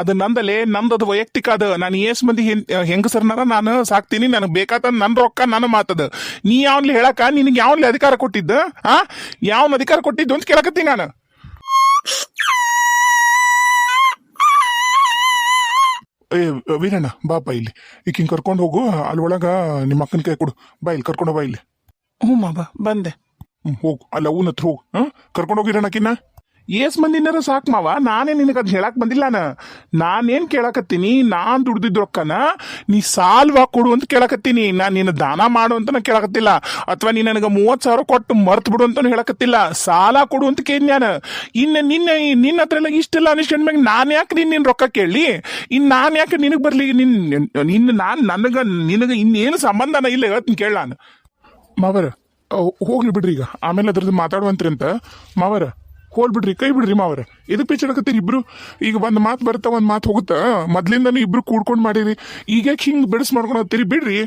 ಅದು ನಂದಲೇ ನಂದದು ವೈಯಕ್ತಿಕ ಅದ. ನಾನು ಏಸ್ ಮಂದಿ ಹೆಂಗಸರ್ನಾರ ನಾನು ಸಾಕ್ತೀನಿ ನನಗೆ ಬೇಕಾದ ನನ್ನ ರೊಕ್ಕ ನನ್ನ ಮಾತದ. ನೀ ಯಾವ್ಲಿ ಹೇಳಕ ನಿನಗೆ ಯಾವ್ಲಿ ಅಧಿಕಾರ ಕೊಟ್ಟಿದ್ದ? ಆ? ಯಾವನ್ ಅಧಿಕಾರ ಕೊಟ್ಟಿದ್ದು ಅಂತ ಕೇಳಕತ್ತೀನಿ ನಾನು. ಏ ವೀರಣ್ಣ ಬಾಪ ಇಲ್ಲಿ. ಈಕಿಂಗ್ ಕರ್ಕೊಂಡು ಹೋಗು ಅಲ್ಲಿ ಒಳಗ ನಿಮ್ಮ ಅಕ್ಕನ ಕೈ ಕೊಡು. ಬಾ ಇಲ್ಲಿ ಕರ್ಕೊಂಡು ಬಾ ಇಲ್ಲಿ. ಹ್ಞೂ ಮಾಬಾ ಬಂದೆ. ಹ್ಞೂ ಹೋಗು. ಅಲ್ಲ ಅವನ ಹತ್ರ ಹೋಗು. ಹಾಂ? ಕರ್ಕೊಂಡು ಹೋಗಿರೋಣಕಿನ್ನ ಏಸ್ ಮಂದಿನಾರ ಸಾಕು ಮಾವ. ನಾನೇ ನಿನಗೆ ಅದು ಹೇಳಕ್ ಬಂದಿಲ್ಲ ನಾನು ನಾನೇನ್ ಕೇಳಕತ್ತೀನಿ? ನಾನ್ ದುಡ್ದಿದ್ ರೊಕ್ಕನ ನೀ ಸಾಲ್ವಾ ಕೊಡು ಅಂತ ಕೇಳಕತ್ತೀನಿ. ನಾನು ನಿನ್ನ ದಾನ ಮಾಡು ಅಂತ ಕೇಳಕತ್ತಿಲ್ಲ. ಅಥವಾ ನೀ ನನಗೆ ಮೂವತ್ ಸಾವಿರ ಕೊಟ್ಟು ಮರ್ತ್ ಬಿಡು ಅಂತ ಹೇಳಕತ್ತಿಲ್ಲ. ಸಾಲ ಕೊಡು ಅಂತ ಕೇಳಿ ನಾನು. ಇನ್ನು ನಿನ್ನ ನಿನ್ನ ಹತ್ರ ಎಲ್ಲ ಇಷ್ಟೆಲ್ಲ ಅನಿಸ್ಕೊಂಡ್ ಮ್ಯಾಗ ನಾನ್ ಯಾಕೆ ನೀನ್ ನಿನ್ ರೊಕ್ಕ ಕೇಳಿ ಇನ್ನು ನಾನು ಯಾಕೆ ನಿನಗೆ ಬರಲಿ? ನಿನ್ ನಿನ್ನ ನಾನು ನನಗೆ ನಿನಗೆ ಇನ್ನೇನು ಸಂಬಂಧನ ಇಲ್ಲ ಹೇಳ್ತೀನಿ ಕೇಳ ನಾನು. ಮಾವರ ಹೋಗ್ಲಿ ಬಿಡ್ರಿ ಈಗ. ಆಮೇಲೆ ಅದ್ರದ್ದು ಮಾತಾಡುವಂತ್ರಿ ಅಂತ. ಮಾವರ ಹೋಲ್ ಬಿಡ್ರಿ ಕೈ ಬಿಡ್ರಿ ಮಾವರ. ಇದಕ್ಕೆ ಪಿಚ್ಚಡಕತ್ತೀರಿ ಇಬ್ರು? ಈಗ ಒಂದ್ ಮಾತು ಬರ್ತಾ, ಒಂದ್ ಮಾತು ಹೋಗುತ್ತಾ? ಮೊದ್ಲಿಂದನೂ ಇಬ್ರು ಕೂಡ್ಕೊಂಡು ಮಾಡಿರಿ. ಈಗ ಹಿಂಗ್ ಬಿಡಿಸ್ ಮಾಡ್ಕೊಂಡು ಹೋಗ್ತೀರಿ ಬಿಡ್ರಿ.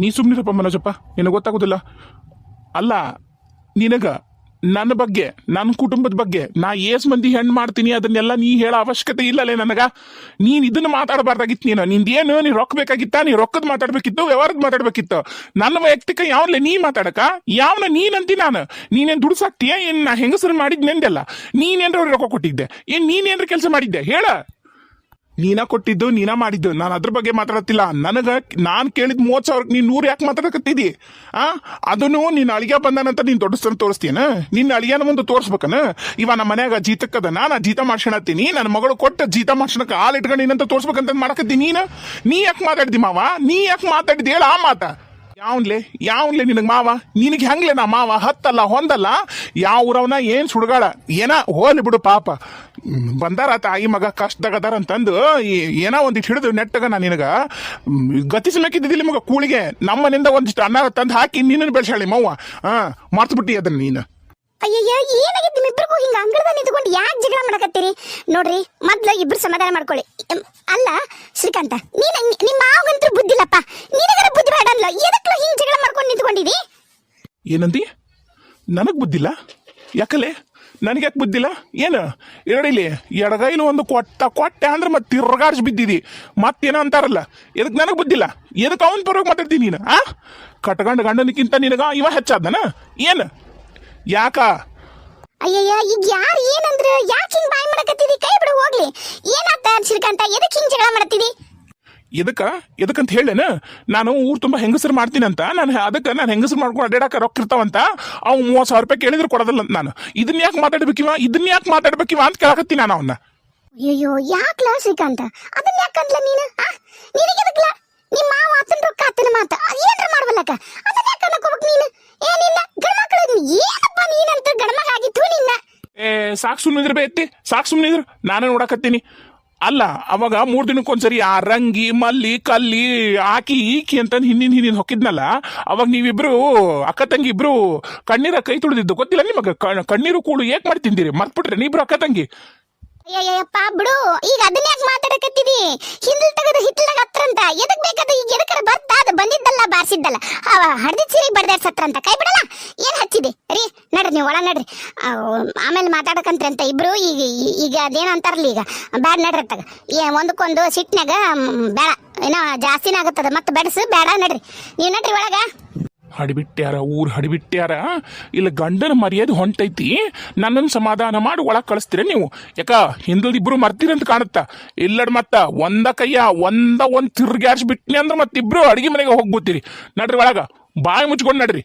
ನೀ ಸುಮ್ನಿರಪ್ಪ ಮನೋಜಪ್ಪ. ನಿನಗೆ ಗೊತ್ತಾಗೋದಿಲ್ಲ. ಅಲ್ಲ, ನಿನಗ ನನ್ನ ಬಗ್ಗೆ, ನನ್ನ ಕುಟುಂಬದ ಬಗ್ಗೆ, ನಾ ಏಸ್ ಮಂದಿ ಹೆಣ್ಣು ಮಾಡ್ತೀನಿ, ಅದನ್ನೆಲ್ಲ ನೀ ಹೇಳೋ ಅವಶ್ಯಕತೆ ಇಲ್ಲಲೇ ನನಗ. ನೀನ್ ಇದನ್ನ ಮಾತಾಡಬಾರ್ದಾಗಿತ್ತು ನೀನು. ನಿಂದೇನು ನೀ ರೊಕ್ಕ ಬೇಕಾಗಿತ್ತ ನೀ ರೊಕ್ಕದ ಮಾತಾಡ್ಬೇಕಿತ್ತು, ವ್ಯವಹಾರದ ಮಾತಾಡ್ಬೇಕಿತ್ತು. ನನ್ನ ವೈಯಕ್ತಿಕ ಯಾವ್ಲೆ ನೀ ಮಾತಾಡಕ? ಯಾವನ ನೀನಂತಿ ನಾನು? ನೀನೇನ್ ದುಡ್ಸಾಕ್ತೀಯ? ಏನ್ ನಾ ಹೆಂಗಸರು ಮಾಡಿದ್ನೆಂದೆಲ್ಲ ನೀನೇನ್ರ ರೊಕ್ಕ ಕೊಟ್ಟಿದ್ದೆ? ಏನ್ ನೀನೇನ್ರ ಕೆಲಸ ಮಾಡಿದ್ದೆ? ಹೇಳ. ನೀನ ಕೊಟ್ಟಿದ್ದು, ನೀನ ಮಾಡಿದ್ದು, ನಾನು ಅದ್ರ ಬಗ್ಗೆ ಮಾತಾಡತ್ತಿಲ್ಲ. ನನಗ ನಾನು ಕೇಳಿದ ಮೂವತ್ ಸಾವಿರಕ್ಕೆ ನೀನ್ ನೂರು ಯಾಕೆ ಮಾತಾಡಕತ್ತಿದಿ? ಆ? ಅದನ್ನು ನೀನ್ ಅಳಿಗೆ ಬಂದಾನಂತ ನೀನ್ ದೊಡ್ಡಸ್ತನ ತೋರಿಸ್ತೀನ ನಿನ್ನ ಅಳಿಗೆನ ಮುಂದೆ ತೋರಿಸ್ಬೇಕನ? ಇವ ನಮ್ಮ ಮನ್ಯಾಗ ಜೀತಕ್ಕದ, ನಾನು ಜೀತ ಮಾಡ್ಸಣತ್ತೀನಿ ನನ್ನ ಮಗಳು ಕೊಟ್ಟ ಜೀತ ಮಾಡ್ಸಣಕ ಇಟ್ಕೊಂಡು ಇಟ್ಕೊಂಡಿನಂತ ತೋರ್ಸ್ಬೇಕಂತ ಮಾಡಕತ್ತಿ ನೀನು? ನೀ ಯಾಕೆ ಮಾತಾಡ್ದಿ ಮಾವ? ನೀ ಯಾಕೆ ಮಾತಾಡಿದಿ ಹೇಳ ಆ ಮಾತ. ಯಾವನ್ಲೆ? ಯಾವನ್ಲೆ ನಿನಗೆ ಮಾವ? ನಿನಗೆ ಹೆಂಗ್ಲೆ ನಾ ಮಾವ? ಹತ್ತಲ್ಲ ಹೊಂದಲ್ಲ ಯಾವ ಊರವನ, ಏನು ಸುಡ್ಗಾಳ? ಏನ? ಹೋಲಿ ಬಿಡು ಪಾಪ. ಬಂದಾರ ತಾಯಿ ಮಗ ಕಷ್ಟದಾಗದಾರ ಅಂತಂದು ಏನೋ ಒಂದಿಷ್ಟು ಹಿಡಿದು ನೆಟ್ಟಗ ನಾ ನಿನಗ ಗತಿಸ್ಬೇಕಿದ್ದಿಲ್ಲ ಮಗ ಕೂಳಿಗೆ. ನಮ್ಮನಿಂದ ಒಂದಿಷ್ಟು ಅನ್ನ ತಂದು ಹಾಕಿ ನಿನ್ನ ಬೆಳೆಸಾಳಿ ಮವ್ವ. ಹಾಂ ಮರ್ತು ಬಿಟ್ಟಿ ಅದನ್ನ ನೀನು. ಅಯ್ಯಯ್ಯ, ಏನಾಗಿತ್ತು ನಿಮ್ಮಿಬ್ಬರಿಗೂ ಹಿಂಗ ಅಂಗಳದ ನಿಂತ್ಕೊಂಡು ಯಾಕೆ ನೋಡ್ರಿ, ಮೊದ್ಲು ಇಬ್ರು ಸಮಾಧಾನ ಮಾಡ್ಕೊಳ್ಳಿ. ಅಲ್ಲ, ಶ್ರೀಕಾಂತ, ನೀನ್ ನಿಮ್ಮ ಮಾವಂತ್ರ ಬುದ್ಧಿಲ್ಲಪ್ಪ ನಿನಗರ ಬುದ್ಧಿ ಬೇಡ ಅಲ್ಲ ಎದಕ್ಕೆ ಹಿಂಗ್ ಜಗಳ ಮಾಡ್ಕೊಂಡು ನಿಂತ್ಕೊಂಡಿದಿ? ಏನಂದಿ? ನನಗ್ ಬುದ್ಧಿಲ್ಲ ಯಾಕಲೆ? ನನಗೆ ಯಾಕೆ ಬುದ್ಧಿಲ್ಲ ಏನು ಎರಡಿಲಿ ಎಡಗೈಲು ಒಂದು ಕೊಟ್ಟ ಕೊಟ್ಟೆ ಅಂದ್ರೆ ಮತ್ತೆ ತಿರ್ಗಾಡ್ಸಿ ಬಿದ್ದಿದಿ. ಮತ್ತೇನೋ ಅಂತಾರಲ್ಲ? ಎದಕ್ಕೆ ನನಗೆ ಬುದ್ಧಿಲ್ಲ ಎದಕ್ಕೆ ಅವನ ಪರವಾಗಿ ಮಾತಾಡ್ತೀನಿ ನೀನು, ಆ? ಕಟ್ಗಂಡು ಗಂಡನಕ್ಕಿಂತ ನಿನಗ ಇವ ಹೆಚ್ಚಾದನ? ಏನು? ಯಾಕ? ಅಯ್ಯಯ್ಯ ಈಗ ಯಾರು ಏನಂದ್ರೆ? ಯಾಕೆ ಹಿಂಗ್ ಬಾಯ್ ಮಾಡಕತ್ತಿದಿ? ಕೈ ಬಿಡು ಹೋಗ್ಲಿ. ಏನಾತ ಶ್ರೀಕಾಂತ ಎದಕ್ ಹಿಂಗ್ ಜಗಳ ಮಾಡತ್ತಿದಿ? ಎದಕ್ಕ? ಅಂತ ಹೇಳೇನ ನಾನು ಊರ್ ತುಂಬಾ ಹೆಂಗಸರು ಮಾಡ್ತೀನಂತ ನಾನು ಅದಕ್ಕೆ ನಾನು ಹೆಂಗಸರು ಮಾಡ್ಕೊಂಡು ಅಡ್ಡಾಡಕ ರೊಕ್ಕ ಇರ್ತಾವಂತ. ಅವ್ ಮೂವತ್ತು ಸಾವಿರ ರೂಪಾಯಿ ಕೇಳಿದ್ರು ಕೊಡೋದಿಲ್ಲ ಅಂತ ನಾನು. ಇದನ್ನ ಯಾಕೆ ಮಾತಾಡ್ಬೇಕಿವ? ಇದನ್ನ ಯಾಕೆ ಮಾತಾಡ್ಬೇಕಿವ ಅಂತ ಕೇಳಕತ್ತೀನಿ ನಾನು ಅವನ್ನ ಅಯ್ಯೋ ಯಾಕ್ಲ ಶ್ರೀಕಾಂತ ಅದನ್ನ ಯಾಕಂದ್ಲ ನೀನು? ನಿನಗೆದಕ್ಲ ನಿಮ್ಮ ಮಾವ ಆತನ ರೊಕ್ಕ ಆತನ ಮಾತ. ಏನ್ರ ಮಾಡ್ವಲ್ಲಕ ಅದನ್ನ ಯಾಕ ಅನ್ಕೋಬೇಕು ನೀನು? ಏನಿಲ್ಲ ಗಣಮಕ್ಳು ಏನಪ್ಪ ನೀನಂತ ಗಣಮಗ ಆಗಿತ್ತು ನಿನ್ನ? ಏ ಸಾಕ್ ಸುಮ್ಮನಿದ್ರ ಬೇತ್ತಿ ಸಾಕ್ ಸುಮ್ಮನಿದ್ರ ನಾನೇ ನೋಡಕತ್ತೀನಿ. ಅಲ್ಲ ಅವಾಗ ಮೂರ್ ದಿನಕ್ಕೊಂದ್ಸರಿ ಆ ರಂಗಿ ಮಲ್ಲಿ ಕಲ್ಲಿ ಆಕಿ ಈಕಿ ಅಂತ ಹಿಂದಿನ ಹಿಂದಿನ ಹೊಕ್ಕಿದ್ನಲ್ಲ ಅವಾಗ ನೀವಿಬ್ರು ಅಕ್ಕ ತಂಗಿ ಇಬ್ರು ಕಣ್ಣೀರ ಕೈ ತುಳಿದಿದ್ದು. ಗೊತ್ತಿಲ್ಲ ನಿಮಗೆ? ಕಣ್ಣೀರು ಕೂಳು ಏಕ್ ಮಾಡಿ ತಿಂದಿರಿ. ಮರ್ತ್ಬಿಟ್ರೆ ನೀಬ್ರು ಅಕ್ಕ ತಂಗಿ. ಅಯ್ಯಯ್ಯಪ್ಪ ಬಿಡು. ಈಗ ಅದನ್ನ ಯಾಕೆ ಮಾತಾಡಕತ್ತಿದಿ? ಹಿಂದಲ್ ತೆಗೆದು ಹಿತ್ತಲಾಗ ಹತ್ರಂತ ಎದಕ್ ಬೇಕಾದ ಈಗ ಎದಕ್ಕರ ಬರ್ತಾ ಅದು ಬಂದಿದ್ದಲ್ಲ ಅವ ಹಡ್ದಿದ್ ಸೀರೆಗೆ ಸತ್ರ ಅಂತ. ಕೈ ಬಿಡಲ್ಲ? ಏನ್ ಹಚ್ಚಿದಿ? ರೀ ನಡ್ರಿ ನೀವು ಒಳ ನಡ್ರಿ. ಆಮೇಲೆ ಮಾತಾಡಕಂತ್ರಿ ಅಂತ ಇಬ್ರು. ಈಗ ಈಗ ಅದೇನು ಅಂತಾರಲ್ಲ ಈಗ? ಬ್ಯಾಡ ನಡ್ರಿ ಅತ್ತಾಗ ಏ ಒಂದಕ್ಕೊಂದು ಸಿಟ್ನ್ಯಾಗ ಮ್, ಬೇಡ ಏನೋ ಜಾಸ್ತಿನೇ ಆಗತ್ತದ. ಮತ್ತೆ ಬೆಡಸು ಬೇಡ ನಡ್ರಿ. ನೀವು ನಡ್ರಿ ಒಳಗ. ಹಡಿಬಿಟ್ಟ್ಯಾರ, ಊರ್ ಹಡಿಬಿಟ್ಟ್ಯಾರ? ಇಲ್ಲ ಗಂಡನ ಮರ್ಯಾದೆ ಹೊಂಟೈತಿ. ನನ್ನನ್ನು ಸಮಾಧಾನ ಮಾಡಿ, ಒಳಗೆ ಕಳಿಸ್ತೀರ ನೀವು. ಯಾಕ ಹಿಂದಲ್ ಇಬ್ರು ಮರ್ತೀರಂತ ಕಾಣುತ್ತ? ಇಲ್ಲಡ್ ಮತ್ತ, ಒಂದ ಕೈಯ, ಒಂದ ಒಂದು ತಿರ್ಗ್ಯಾರ್ಸ್ ಬಿಟ್ನಿ ಅಂದ್ರೆ ಮತ್ತಿಬ್ರು ಅಡಿಗೆ ಮನೆಗೆ ಹೋಗ್ಬೋತೀರಿ ನಡ್ರಿ ಒಳಗ, ಬಾಯಿ ಮುಚ್ಕೊಂಡು ನಡ್ರಿ.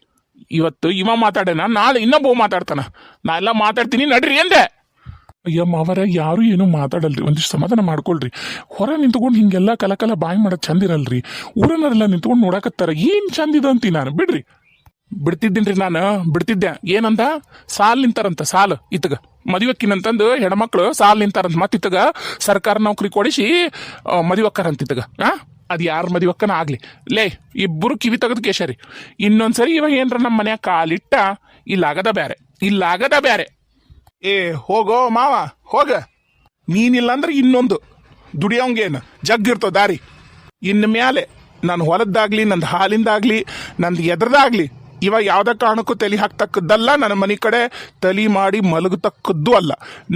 ಇವತ್ತು ಇವ ಮಾತಾಡೋಣ ನಾಳೆ ಇನ್ನೊಬ್ಬ ಮಾತಾಡ್ತಾನ. ನಾ ಎಲ್ಲ ಮಾತಾಡ್ತೀನಿ, ನಡ್ರಿ ಎಂದೆ. ಅಯ್ಯ ಮಾವರ ಯಾರು ಏನು ಮಾತಾಡಲ್ರಿ, ಒಂದಿಷ್ಟು ಸಮಾಧಾನ ಮಾಡ್ಕೊಳ್ರಿ. ಹೊರ ನಿಂತ್ಕೊಂಡು ಹಿಂಗೆಲ್ಲ ಕಲಕಲ ಬಾಯಿ ಮಾಡೋದು ಚಂದ ಇರಲ್ರಿ. ಊರನ್ನೆಲ್ಲ ನಿಂತ್ಕೊಂಡು ನೋಡಕತ್ತಾರ. ಏನು ಚಂದ ಇದೆ ಅಂತೀನಿ ನಾನು? ಬಿಡ್ರಿ. ಬಿಡ್ತಿದ್ದೀನಿ ನಾನು, ಬಿಡ್ತಿದ್ದೆ. ಏನಂದ? ಸಾಲ್ ನಿಂತಾರಂತ, ಸಾಲ್, ಇತ್ತಗ. ಮದುವೆಕ್ಕಿನಂತಂದು ಹೆಣ್ಮಕ್ಳು ಸಾಲ್ ನಿಂತಾರಂತ. ಮತ್ತಿತ್ತಗ ಸರ್ಕಾರ ನೌಕರಿ ಕೊಡಿಸಿ ಮದುವಕ್ಕರಂತ ಇತ್ತಗ. ಆ? ಅದು ಯಾರ ಮದುವಕ್ಕನ ಆಗಲಿ. ಲೇ, ಇಬ್ಬರು ಕಿವಿ ತೆಗೆದು ಕೇಶರಿ. ಇನ್ನೊಂದ್ಸರಿ ಇವಾಗ ಏನರ ನಮ್ಮ ಮನ್ಯಾಗ ಕಾಲಿಟ್ಟ, ಇಲ್ಲಾಗದ ಬ್ಯಾರೆ. ಇಲ್ಲಾಗದ ಬ್ಯಾರೆ. ಏ, ಹೋಗೋ ಮಾವ, ಹೋಗ. ನೀನಿಲ್ಲ ಅಂದ್ರೆ ಇನ್ನೊಂದು. ದುಡಿಯೋಂಗೇನು? ಜಗ್ಗಿರ್ತೋ ದಾರಿ. ಇನ್ನು ಮ್ಯಾಲೆ ನಾನು ಹೊಲದ್ದಾಗ್ಲಿ, ನಂದು ಹಾಲಿಂದಾಗ್ಲಿ, ನಂದು ಎದ್ರದಾಗ್ಲಿ ಇವ ಯಾವ್ದ ಕಾರಣಕ್ಕೂ ತಲೆ ಹಾಕ್ತಕ್ಕದ್ದಲ್ಲ, ನನ್ನ ಮನೆ ಕಡೆ ತಲೆ ಮಾಡಿ ಮಲಗತಕ್ಕದ್ದು ಅಲ್ಲ.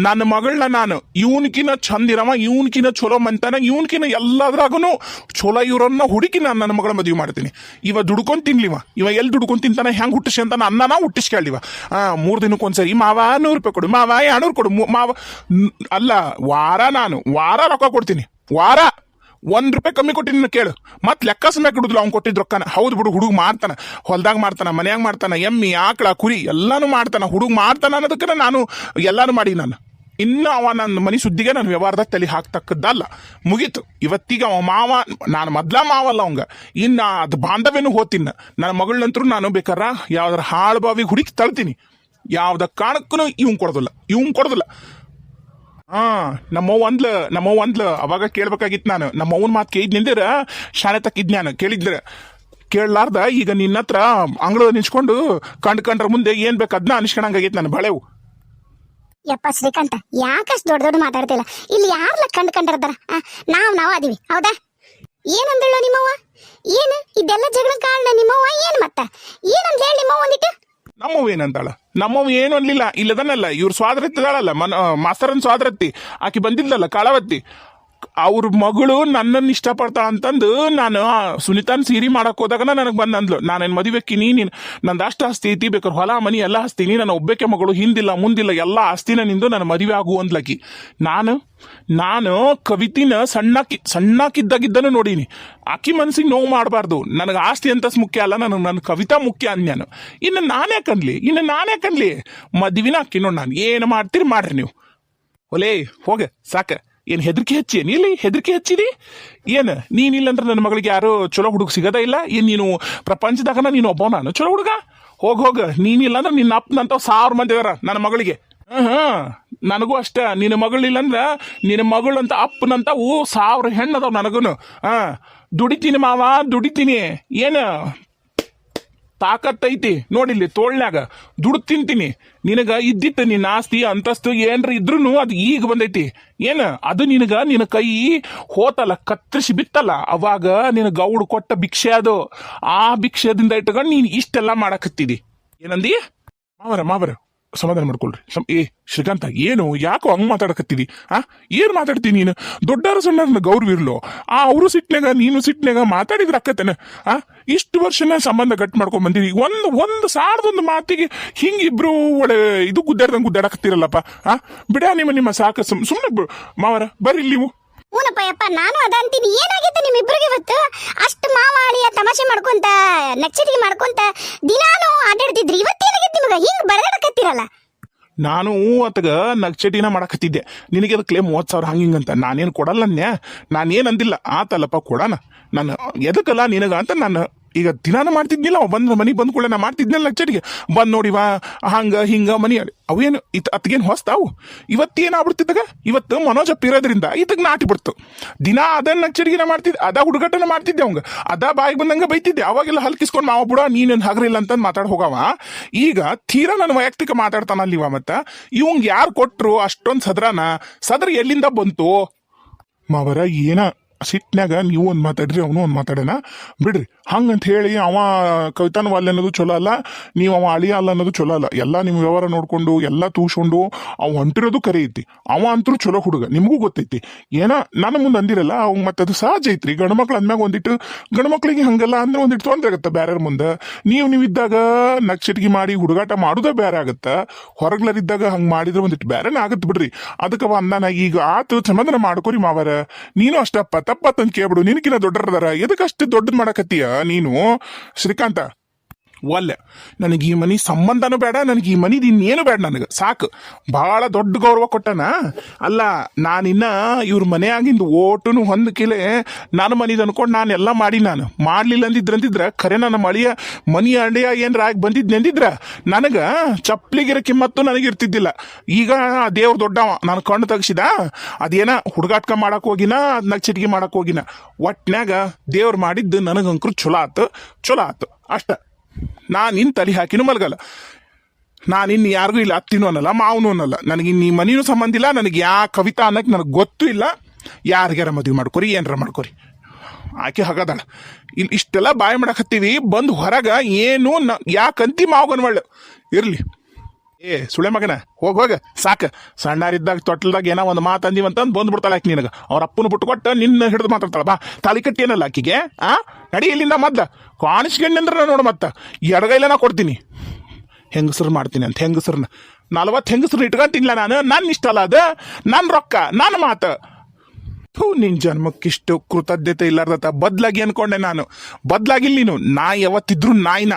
ನನ್ನ ಮಗಳನ್ನ ನಾನು ಇವನ್ಕಿನ ಚಂದಿರವ ಇವನ್ಕಿನ ಚಲೋ ಮಂತಾನ ಇವನ್ಕಿನ ಎಲ್ಲದ್ರಾಗೂ ಚಲೋ ಇವರನ್ನ ಹುಡುಕಿ ನಾನು ನನ್ನ ಮಗಳ ಮದುವೆ ಮಾಡ್ತೀನಿ. ಇವ ದುಡ್ಕೊಂಡ್ ತಿನ್ಲಿವ ಇವ. ಎಲ್ಲಿ ದುಡ್ಕೊಂಡ್ ತಿಂತಾನೆ ಹೆಂಗ್ ಹುಟ್ಟಿಸಿ ಅಂತ ಅನ್ನನ ಹುಟ್ಟಿಸ್ಕೊಳ್ಳಿವ ಆ, ಮೂರ್ ದಿನಕ್ಕೊಂದ್ಸರಿ ಮಾವ ನೂರು ರೂಪಾಯಿ ಕೊಡು, ಮಾವ ಎರಡ್ನೂರು ಕೊಡು ಮಾವ, ಅಲ್ಲ, ವಾರ ನಾನು, ವಾರ ರೊಕ್ಕ ಕೊಡ್ತೀನಿ. ವಾರ. ಒಂದ್ ರೂಪಾಯಿ ಕಮ್ಮಿ ಕೊಟ್ಟಿನ ಕೇಳು. ಮತ್ತೆ ಲೆಕ್ಕ ಸಮಯ ಕೊಡುದಿಲ್ಲ ಅವ್ನು ಕೊಟ್ಟಿದ್ ರೊಕ್ಕನ. ಹೌದು ಬಿಡು, ಹುಡುಗ ಮಾಡ್ತಾನ. ಹೊಲ್ದಾಗ ಮಾಡ್ತಾನ, ಮನ್ಯಾಗ ಮಾಡ್ತಾನ, ಎಮ್ಮಿ, ಆಕಳ, ಕುರಿ, ಎಲ್ಲಾನು ಮಾಡ್ತಾನ. ಹುಡುಗ ಮಾಡ್ತಾನ ಅನ್ನೋದಕ್ಕೆ ನಾನು ಎಲ್ಲಾನು ಮಾಡಿ ನಾನು. ಇನ್ನು ಅವ ನನ್ನ ಮನೆ ಸುದ್ದಿಗೆ ನಾನು ವ್ಯವಹಾರದಾಗ ತಲೆ ಹಾಕ್ತಕ್ಕದ್ದಲ್ಲ. ಮುಗೀತು. ಇವತ್ತಿಗೆ ಅವ ಮಾವ, ನಾನು ಮೊದ್ಲ ಮಾವಲ್ಲ ಅವಂಗ. ಇನ್ನು ಅದು ಬಾಂಧವ್ಯನೂ ಹೋತಿನ್ನ. ನನ್ನ ಮಗಳಂತರೂ ನಾನು ಬೇಕಾರ ಯಾವ್ದಾರ ಹಾಳು ಬಾವಿಗೆ ಹುಡುಕಿ ತಳ್ತೀನಿ. ಯಾವ್ದ ಕಾರಣಕ್ಕೂ ಇವ್ನು ಕೊಡೋದಿಲ್ಲ. ಇವ್ನು ಕೊಡೋದಿಲ್ಲ. ಹಾ ನಮ್ಮವ್ವ ಅಂದ್ಲ ನಮ್ಮವ್ವ ಅಂದ್ಲ ಅವಾಗ ಕೇಳ್ಬೇಕಾಗಿತ್ತು ನಾನು. ನಮ್ಮವ್ವನ ಮಾತು ಕೇಳಿದ್ ನಿಂದಿರ, ಶಾಲೆ ತಕ್ಕಿದ್ ನಾನು ಕೇಳಿದ್ರ. ಕೇಳಲಾರ್ದ, ಈಗ ನಿನ್ನ ಹತ್ರ ಅಂಗಳ ನಿಂಚ್ಕೊಂಡು ಕಂಡ್ ಕಂಡ್ರ ಮುಂದೆ ಏನ್ ಬೇಕು ಅದನ್ನ ಅನಿಸ್ಕೊಂಡಂಗಾಗೈತೆ ನಾನು. ಬಳೆವು ಯಪ್ಪ ಶ್ರೀಕಾಂತ ಯಾಕಷ್ಟು ದೊಡ್ಡ ದೊಡ್ಡ ಮಾತಾಡ್ತಿಲ್ಲ? ಇಲ್ಲಿ ಯಾರ್ಲ ಕಂಡು ಕಂಡಿರ್ತಾರ ನಾವ್ ನಾವ್ ಅದೀವಿ. ಹೌದಾ? ಏನಂದಳ ನಿಮ್ಮವ್ವ? ಏನು? ಇದೆಲ್ಲ ಜಗಳ ಕಾರಣ ನಿಮ್ಮವ್ವ? ಏನ್ ಮತ್ತ? ಏನಂತ ಹೇಳಿ ನಿಮ್ಮವ್ವ ಒಂದಿಟ್ಟು? ನಮ್ಮವ್ ಏನಂತಾಳ? ನಮ್ಮವ್ ಏನು ಅನ್ಲಿಲ್ಲ ಇಲ್ಲದನ್ನಲ್ಲ ಇವ್ರ ಸ್ವಾದ್ರತ್ತಿದಾಳಲ್ಲ ಮನ ಮಾಸ್ತರನ್ ಸ್ವಾದ್ರತ್ತಿ ಆಕಿ ಬಂದಿದ್ಲಲ್ಲ ಕಾಳವತ್ತಿ. ಅವ್ರ ಮಗಳು ನನ್ನನ್ನು ಇಷ್ಟಪಡ್ತಾಳ ಅಂತಂದು ನಾನು ಸುನಿತಾನ್ ಸೀರಿ ಮಾಡಕ್ಕೆ ಹೋದಾಗ ನನಗೆ ಬಂದಂದ್ಲು. ನಾನೇನ್ ಮದುವೆಕ್ಕಿನಿ ನೀನು, ನಂದು ಅಷ್ಟು ಆಸ್ತಿ ಐತಿ ಬೇಕಾದ್ರೆ ಹೊಲ, ಮನಿ ಎಲ್ಲ ಹಸ್ತೀನಿ, ನನ್ನ ಒಬ್ಬಕ್ಕೆ ಮಗಳು ಹಿಂದಿಲ್ಲ, ಮುಂದಿಲ್ಲ, ಎಲ್ಲ ಆಸ್ತಿನ ನಿಂದು ನನ್ನ ಮದುವೆ ಆಗು ಅಂದ್ಲಕಿ. ನಾನು ನಾನು ಕವಿತಿನ ಸಣ್ಣಕಿ ಸಣ್ಣಕ್ಕಿದ್ದಾಗಿದ್ದನು ನೋಡೀನಿ. ಆಕಿ ಮನ್ಸಿಗೆ ನೋವು ಮಾಡಬಾರ್ದು. ನನಗೆ ಆಸ್ತಿ ಅಂತ ಮುಖ್ಯ ಅಲ್ಲ ನನಗೆ ನನ್ನ ಕವಿತಾ ಮುಖ್ಯ ಅನ್ಯಾನು ಇನ್ನು ನಾನೇ ಕನ್ಲಿ ಇನ್ನು ನಾನೇ ಕನ್ಲಿ ಮದುವಿನ ಅಕ್ಕಿ ನೋಡಿ ನಾನು. ಏನು ಮಾಡ್ತೀರಿ ಮಾಡ್ರಿ ನೀವು. ಒಲೇ, ಹೋಗ, ಸಾಕ. ಏನ್ ಹೆದರಿಕೆ ಹಚ್ಚಿ ನೀಲಿ ಹೆದರಿಕೆ ಹಚ್ಚಿದಿ? ಏನ್? ನೀನಿಲ್ಲ ಅಂದ್ರೆ ನನ್ನ ಮಗಳಿಗೆ ಯಾರು ಚಲೋ ಹುಡುಗ ಸಿಗದ ಇಲ್ಲ? ಏನ್ ನೀನು ಪ್ರಪಂಚದಾಗ ನೀನು ಒಬ್ಬ ನಾನು ಚಲೋ ಹುಡುಗ? ಹೋಗ್, ಹೋಗ. ನೀನಿಲ್ಲ ಅಂದ್ರೆ ನಿನ್ನ ಅಪ್ಪನಂತ ಸಾವಿರ ಮಂದಿ ಇದಾರ ನನ್ನ ಮಗಳಿಗೆ. ಹಾಂ ನನಗೂ ಅಷ್ಟ. ನಿನ್ನ ಮಗಳಿಲ್ಲ ಅಂದ್ರೆ ನಿನ್ನ ಮಗಳಂತ ಓ, ಸಾವಿರ ಅದಾವ ನನಗೂನು. ಹಾಂ. ದುಡಿತೀನಿ ಮಾವ, ದುಡಿತೀನಿ. ಏನ? ತಾಕತ್ತೈತಿ. ನೋಡಿಲ್ಲಿ ತೋಳ್ನ್ಯಾಗ, ದುಡ್ಡು ತಿಂತೀನಿ. ನಿನಗ ಇದ್ದಿತ್ತು ನಿನ್ನ ಆಸ್ತಿ, ಅಂತಸ್ತು ಏನ್ರ ಇದ್ರೂ ಅದು ಈಗ ಬಂದೈತಿ. ಏನ? ಅದು ನಿನಗ ನಿನ್ನ ಕೈ ಹೋತಲ್ಲ, ಕತ್ತರಿಸಿ ಬಿತ್ತಲ್ಲ. ಅವಾಗ ನಿನ ಗೌಡ್ ಕೊಟ್ಟ ಭಿಕ್ಷೆ ಅದು. ಆ ಭಿಕ್ಷೆದಿಂದ ಇಟ್ಕೊಂಡು ನೀನು ಇಷ್ಟೆಲ್ಲ ಮಾಡಕತ್ತಿದಿ. ಏನಂದಿ? ಮಾವರ ಮಾವರ. ಸಮಾಧಾನ ಮಾಡ್ಕೊಳ್ರಿ. ಸಮ್- ಏ, ಶ್ರೀಕಾಂತ, ಏನು? ಯಾಕೋ ಹಂಗೆ ಮಾತಾಡಕತ್ತಿದಿ ಆ, ಏನು ಮಾತಾಡ್ತೀನಿ ನೀನು? ದೊಡ್ಡಾರ ಸಣ್ಣ ಗೌರವ ಇರ್ಲೋ ಆ, ಅವರು ಸಿಟ್ನಾಗ ನೀನು ಸಿಟ್ನಾಗ ಮಾತಾಡಿದ್ರೆ ಅಕ್ಕತ್ತೇನೆ ಆ, ಇಷ್ಟು ವರ್ಷನ ಸಂಬಂಧ ಕಟ್ ಮಾಡ್ಕೊಂಡ್ ಬಂದಿರಿ. ಒಂದು ಒಂದು ಸಾರದೊಂದು ಮಾತಿಗೆ ಹಿಂಗೆ ಇಬ್ರು ಒಳ್ಳೆ ಇದು ಗುದ್ದಾಡ್ದಂಗೆ ಗುದ್ದಾಡಕತ್ತಿರಲ್ಲಪ್ಪ. ಆ ಬಿಡ ನಿಮ್ಮ ನಿಮ್ಮ ಸಾಕ ಸುಮ್ ಸುಮ್ನೆ ಬಿಡು. ಮಾವರ, ಬರ್ರಿ ನೀವು. ಹೂನಪ್ಪ ಯಪ್ಪ, ನಾನು ಅದ ಅಂತೀನಿ. ಏನಾಗೈತೆ ನಿಮ್ಮಿಬ್ರಿಗೆ ಇವತ್ತು? ಅಷ್ಟು ಮಾವಾಳಿಯ ತಮಾಷೆ ಮಾಡ್ಕೊಂತ ನಚ್ಚರಿಕೆ ಮಾಡ್ಕೊಂತ ದಿನಾನು ಆಟಾಡ್ತಿದ್ರಿ. ಇವತ್ತೇನಾಗೈತೆ? ನಿಮಗ ಹಿಂಗ್ ನಾನು ಅತಗ ನಗ್ಚಟಿನ ಮಾಡಕತ್ತಿದ್ದೆ. ನಿನಗೆ ಅದಕ್ಕೆ ಮೂವತ್ತು ಸಾವಿರ ಅಂತ. ನಾನೇನು ಕೊಡಲ್ಲ ನಾನೇನು ಅಂದಿಲ್ಲ. ಆತಲ್ಲಪ್ಪ ಕೊಡಣ ನಾನು ಎದಕ್ಕಲ್ಲ ನಿನಗ ಅಂತ ನಾನು ಈಗ ದಿನಾನು ಮಾಡ್ತಿದ್ನಿಲ್ಲ ಮನಿ ಮನೆಗೆ ಬಂದ ಕೂಡ ನಾ ಮಾಡ್ತಿದ್ನಲ್ಲ ನಗ್ಚಟಿಗೆ ಬಂದ್ ನೋಡಿವ ಹಂಗ, ಹಿಂಗ, ಮನಿ ಅವೇನು ಇತ್ ಅತ್ಗೇನು ಹೊಸ್ತಾವು ಇವತ್ತೇನಾಗ್ಬಿಡ್ತಿದ್ದಾಗ ಇವತ್ತು ಮನೋಜಪ್ಪ ಇರೋದ್ರಿಂದ ಇದಕ್ಕೆ ನಾಟಿ ಬಿಡ್ತು. ದಿನ ಅದ ನಾ ಮಾಡ್ತಿದ್ದೆ, ಅದ ಹುಡುಗಟನ ಮಾಡ್ತಿದ್ದೆ ಅವಂಗ. ಅದ ಬಾಯಿಗೆ ಬಂದಂಗ ಬೈತಿದ್ದೆ. ಅವಾಗೆಲ್ಲ ಹಲ್ಕಿಸ್ಕೊಂಡು, ಮಾವ ಬಿಡ ನೀನೇನು ಹಗರಿಲ್ಲ ಅಂತ ಮಾತಾಡಿ ಹೋಗವ. ಈಗ ತೀರಾ ನನ್ನ ವೈಯಕ್ತಿಕ ಮಾತಾಡ್ತಾನಲ್ಲ ಇವ ಮತ್ತ. ಇವಂಗ್ ಯಾರು ಕೊಟ್ರು ಅಷ್ಟೊಂದು ಸದ್ರನ? ಸದ್ರ ಎಲ್ಲಿಂದ ಬಂತು? ಮಾವರ, ಏನ ಸಿಟ್ನ್ಯಾಗ ನೀವು ಒಂದು ಮಾತಾಡ್ರಿ, ಅವನು ಒಂದು ಮಾತಾಡೋಣ. ಬಿಡ್ರಿ, ಹಂಗಂತ ಹೇಳಿ ಅವ ಕವಿತಾನ ವಾಲ್ ಅನ್ನೋದು ಚಲೋ ಅಲ್ಲ, ನೀವು ಅವ ಅಳಿಯ ಅಲ್ಲ ಅನ್ನೋದು ಚಲೋ ಅಲ್ಲ. ಎಲ್ಲ ನಿಮ್ಮ ವ್ಯವಹಾರ ನೋಡಿಕೊಂಡು, ಎಲ್ಲ ತೂಸ್ಕೊಂಡು ಅವ ಹೊಂಟಿರೋದು ಕರೆ ಐತಿ. ಅವ ಅಂತೂ ಚಲೋ ಹುಡುಗ, ನಿಮಗೂ ಗೊತ್ತೈತಿ. ಏನ, ನನ್ನ ಮುಂದೆ ಅಂದಿರಲ್ಲ, ಅವ್ ಮತ್ತೆ ಅದು ಸಹಜ ಐತ್ರಿ. ಗಂಡು ಮಕ್ಳು ಅಂದ್ಮ್ಯಾಗ ಒಂದಿಟ್ಟು, ಗಂಡು ಮಕ್ಳಿಗೆ ಹಂಗಲ್ಲ ಅಂದ್ರೆ ಒಂದಿಟ್ಟು ತೊಂದರೆ ಆಗತ್ತೆ ಬೇರೆಯವ್ರ ಮುಂದೆ. ನೀವು ನೀವು ಇದ್ದಾಗ ನಕ್ಷಟಿಗೆ ಮಾಡಿ ಹುಡುಗಾಟ ಮಾಡೋದೇ ಬೇರೆ ಆಗತ್ತ. ಹೊರಗ್ಲರಿದ್ದಾಗ ಹಂಗೆ ಮಾಡಿದ್ರೆ ಒಂದಿಟ್ಟು ಬೇರೆನೇ ಆಗುತ್ತೆ ಬಿಡ್ರಿ. ಅದಕ್ಕೆ ಅಂದಾನ, ಈಗ ಆತು, ಸಮಾಧಾನ ಮಾಡ್ಕೋರಿ ಮಾವರ. ನೀನು ಅಷ್ಟಪ್ಪ ತಪ್ಪತ್ತಂತ ಕೇಳ್ಬಿಡು ನಿನಕಿನ ದೊಡ್ಡರದಾರ. ಎದಕ್ಕಷ್ಟು ದೊಡ್ಡದ್ ಮಾಡಕತ್ತೀಯ ನೀನು? ಶ್ರೀಕಾಂತ ಒಲ್ಲೆ. ನನಗೆ ಈ ಮನಿ ಸಂಬಂಧನೂ ಬೇಡ, ನನಗೆ ಈ ಮನಿದು ಇನ್ನೇನು ಬೇಡ ನನಗೆ. ಸಾಕು. ಭಾಳ ದೊಡ್ಡ ಗೌರವ ಕೊಟ್ಟನ. ಅಲ್ಲ, ನಾನಿನ್ನ ಇವ್ರ ಮನೆಯಾಗಿಂದ ಓಟುನು ಹೊಂದಕಿಲೆ ನನ್ನ ಮನಿದು ಅನ್ಕೊಂಡು ನಾನು ಎಲ್ಲ ಮಾಡಿ ನಾನು. ಮಾಡ್ಲಿಲ್ಲ ಅಂದಿದ್ರಂತಿದ್ರ, ಖರೆ ನನ್ನ ಮಳಿಯ ಮನಿ ಅಂಡೆಯ ಏನ್ರ ಆಗಿ ಬಂದಿದ್ ನೆಂದಿದ್ರ ನನಗ ಚಪ್ಲಿಗಿರ ಕಿಮ್ಮತ್ತು ನನಗೆ ಇರ್ತಿದ್ದಿಲ್ಲ. ಈಗ ದೇವ್ರ ದೊಡ್ಡವ, ನಾನು ಕಣ್ಣು ತೆಗ್ಸಿದ, ಅದೇನ ಹುಡುಗಾಟ್ಕ ಮಾಡಕ್ ಹೋಗಿನ, ಅದ್ನಾಗ ಚಿಟಿಕೆ ಮಾಡಕ್ ಹೋಗಿನ. ಒಟ್ನ್ಯಾಗ ದೇವ್ರು ಮಾಡಿದ್ದು ನನಗಂಕ್ರು ಚಲೋ ಆತು ಚಲೋ ಆತು. ಅಷ್ಟ. ನಾನು ಇನ್ನು ತಲೆ ಹಾಕಿನೂ ಮಲಗಲ್ಲ. ನಾನು ಇನ್ನು ಯಾರಿಗೂ ಇಲ್ಲ, ಅತ್ತಿನೂ ಅನ್ನಲ್ಲ, ಮಾವನು ಅನ್ನಲ್ಲ. ನನಗೆ ಇನ್ನು ಈ ಮನೆಯೂ ಸಂಬಂಧ ಇಲ್ಲ, ನನಗೆ ಯಾ ಕವಿತಾ ಅನ್ನಕ್ಕೆ ನನಗೆ ಗೊತ್ತೂ ಇಲ್ಲ. ಯಾರಿಗಾರ ಮದುವೆ ಮಾಡ್ಕೊರಿ, ಏನಾರ ಮಾಡ್ಕೊರಿ. ಆಕೆ ಹಗದಾಳ. ಇಲ್ಲಿ ಇಷ್ಟೆಲ್ಲ ಬಾಯ್ ಮಾಡಕತ್ತೀವಿ ಬಂದು ಹೊರಗೆ ಏನು ನ ಯಾಕಂತಿ ಮಾವಗನ್ ಇರಲಿ ಇರ್ಲಿ. ಏ ಸುಳೆ ಮಗನ. ಹೋಗ ಹೋಗ. ಸಾಕ. ಸಣ್ಣಾರಿದ್ದಾಗ, ತೊಟ್ಲದಾಗ ಏನೋ ಒಂದು ಮಾತು ಅಂದಿವಂತಂದು ಬಂದು ಬಿಡ್ತಾಳೆ ಆಕೆ ನಿನಗೆ. ಅವ್ರ ಅಪ್ಪನ ಬಿಟ್ಟು ಕೊಟ್ಟು ನಿನ್ನ ಹಿಡಿದು ಮಾತಾಡ್ತಾಳ. ಬಾ, ತಲೆ ಕಟ್ಟಿ ಏನಲ್ಲ ಆಕಿಗೆ? ಆ? ನಡಿ ಇಲ್ಲಿಂದ ಮದ್ದ ಕಾಣಿಸ್ಕೊಂಡ್ರೆ ನೋಡು ಮತ್ತ. ನಾ ಕೊಡ್ತೀನಿ. ಹೆಂಗಸ್ರು ಮಾಡ್ತೀನಿ ಅಂತ ಹೆಂಗಸ್ರನ್ನ ನಲ್ವತ್ತು ಹೆಂಗಸ್ರು ಇಟ್ಕೊಂತಿಲ್ಲ ನಾನು. ನನ್ನ ಇಷ್ಟ ಅಲ್ಲ ಅದು. ನನ್ನ ರೊಕ್ಕ ನನ್ನ ಮಾತು. ಥೂ, ನಿನ್ ಜನ್ಮಕ್ಕಿಷ್ಟು ಕೃತಜ್ಞತೆ ಇಲ್ಲಾರ್ದತ್ತ. ಬದ್ಲಾಗಿ ಅನ್ಕೊಂಡೆ ನಾನು. ಬದ್ಲಾಗಿಲ್ಲ ನೀನು. ನಾಯಿ ಯಾವತ್ತಿದ್ರು ನಾಯಿನ.